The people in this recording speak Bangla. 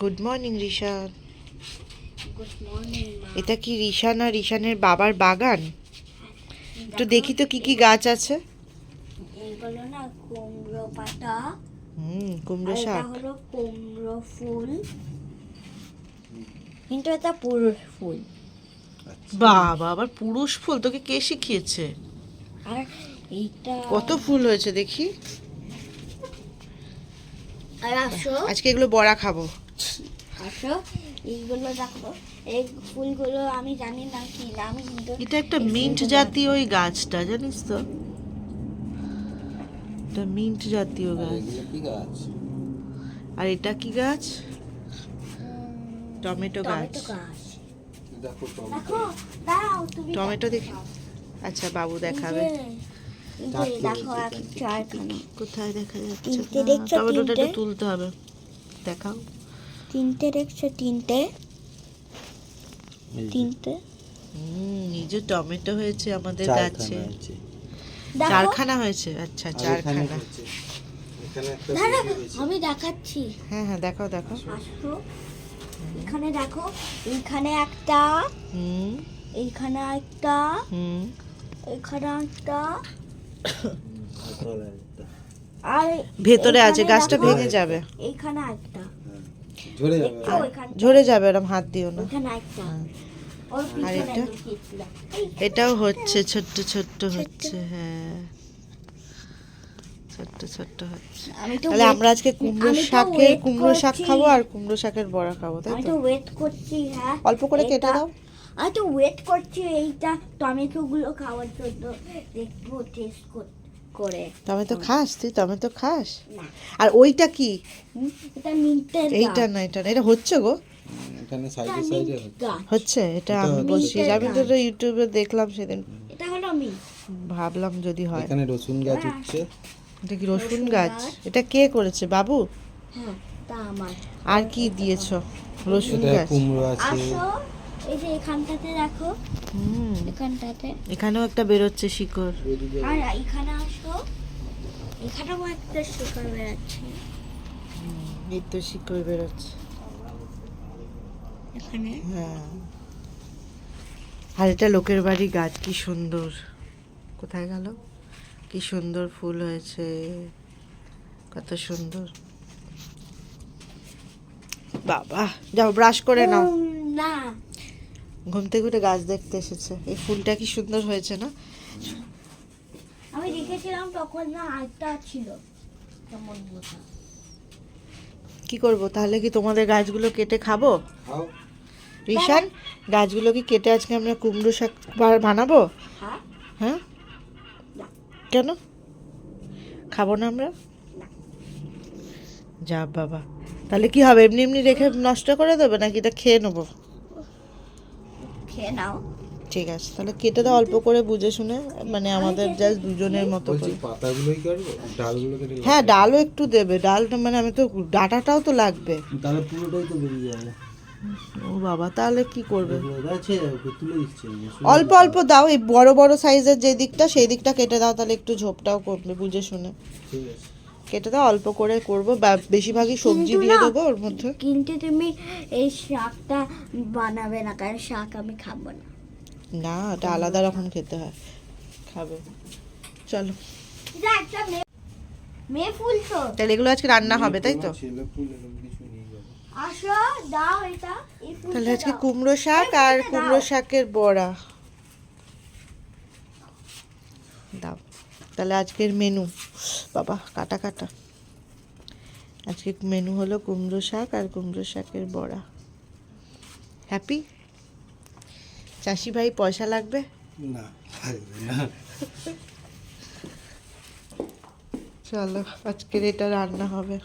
গুড মর্নিং মর্নিং এটা কি রিশান আর রিশানের বাবার বাগান? একটু দেখি তো কি কি গাছ আছে। এগুলো না কুমড়ো পাতা। হুম কুমড়ো শাক। হলো কুমড়ো ফুল। কিন্তু এটা পুরুষ ফুল। বাবা আবার পুরুষ ফুল তোকে কে শিখিয়েছে? আর এইটা কত ফুল হয়েছে দেখি। আর আসো। আজকে এগুলো বড়া খাব। আসো এইগুলো দেখো এই ফুলগুলো আমি জানি না কি নাম কিন্তু এটা একটা মিন্ট জাতীয় ওই গাছটা জানিস তো? এটা মিন্ট জাতীয় গাছ। আর এটা কি গাছ? টমেটো গাছ। টমেটো। দেখো আচ্ছা বাবু দেখাবে। কোথায় দেখা যাচ্ছে? টমেটোটা একটু তুলতে হবে। দেখাও। তিনটে দেখছ? তিনটে। তিনটে। হুম নিজে টমেটো হয়েছে আমাদের গাছে। চারখানা। দেখো। হয়েছে? আচ্ছা চারখানা। আমি দেখাচ্ছি। হ্যাঁ হ্যাঁ দেখাও আসো। এখানে দেখো এইখানে একটা এইখানে একটা হুম। এখানে একটা। আর ভেতরে আছে গাছটা ভেঙে যাবে। এইখানে একটা। ঝরে যাবে। ঝরে যাবে হাত দিও না। হ্যাঁ। ওর আর এটা? এটাও হচ্ছে ছোট্ট ছোট্ট হচ্ছে হ্যাঁ। ছোট্ট ছোট্ট হচ্ছে। তাহলে আমরা আজকে কুমড়ো শাকের কুমড়ো শাক খাব আর কুমড়ো শাকের বড়া খাব তাই আমি তো? ওয়েট করছি হ্যাঁ। অল্প করে কেটে দাও। আমি তো ওয়েট করছি এইটা। টমেটো গুলো খাওয়ার জন্য। দেখব টেস্ট করে। টমেটো খাস? তুই টমেটো খাস? আর ওইটা কি? এটা মিন্টের এইটা না এটা না। এটা হচ্ছে গো? এখানে সাইডে সাইডে হচ্ছে। এটা এটা আমি বলছি আমি তো ইউটিউবে দেখলাম সেদিন। এটা হলো মিন্ট ভাবলাম যদি হয়। এখানে রসুন গাছ উঠছে। এটা কি রসুন গাছ? গাছ। এটা কে করেছে? বাবু? হ্যাঁ তা আমার। আর কি দিয়েছ? রসুন গাছ। কুমড়ো আছে। আসো এই যে এখানটাতে দেখো হুম। এখানটাতে। এখানেও একটা বেরোচ্ছে শিকড়। আর এখানে আসো। এখানেও একটা এই তো শিকড় বেরোচ্ছে। এখানে? হ্যাঁ। আর এটা লোকের বাড়ি গাছ কি সুন্দর। কোথায় গেল? কি সুন্দর ফুল হয়েছে। কত সুন্দর। বাবা যাও ব্রাশ করে নাও। না। ঘুম থেকে উঠে গাছ দেখতে এসেছে। এই ফুলটা কি সুন্দর হয়েছে না? আমি দেখেছিলাম তখন না আরেকটা ছিল। কেমন বোঝা কি করব? তাহলে কি তোমাদের গাছগুলো কেটে খাব? রিশান গাছগুলো কি কেটে আজকে আমরা কুমড়ো শাক বানাবো? হ্যাঁ। হ্যাঁ? কেন? খাব না আমরা? যা বাবা। তাহলে কি হবে? এমনি এমনি রেখে নষ্ট করে দেবে নাকি? এটা খেয়ে নেব। খেয়ে নাও। ঠিক আছে তাহলে কেটে দাও অল্প করে বুঝে শুনে মানে আমাদের জাস্ট দুজনের মতো করে। পাতাগুলোই কাটবো ডালগুলো কেটে হ্যাঁ ডালও একটু দেবে ডালটা মানে আমি তো ডাটাটাও তো লাগবে। তাহলে পুরোটাই তো বেরিয়ে যাবে। ও বাবা তাহলে কি করবে? অল্প অল্প দাও এই বড় বড় সাইজের যে দিকটা সেই দিকটা কেটে দাও তাহলে একটু ঝোপটাও করবে বুঝে শুনে। ঠিক আছে। কেটে দাও অল্প করে করব বা বেশিরভাগই সবজি দিয়ে দেবো ওর মধ্যে। কিন্তু তুমি এই শাকটা বানাবে না কারণ শাক আমি খাব না। না ওটা আলাদা রকম খেতে হয়। খাবে। চলো। মেয়ে মেয়ে ফুল তো। তাহলে এগুলো আজকে রান্না হবে তাই তো? এটা তাহলে আজকে কুমড়ো শাক আর কুমড়ো শাকের বড়া দাও তাহলে আজকের মেনু বাবা কাটা কাটা। আজকে মেনু হলো কুমড়ো শাক আর কুমড়ো শাকের বড়া। হ্যাপি চাষি ভাই পয়সা লাগবে না। চলো আজকের এটা রান্না হবে।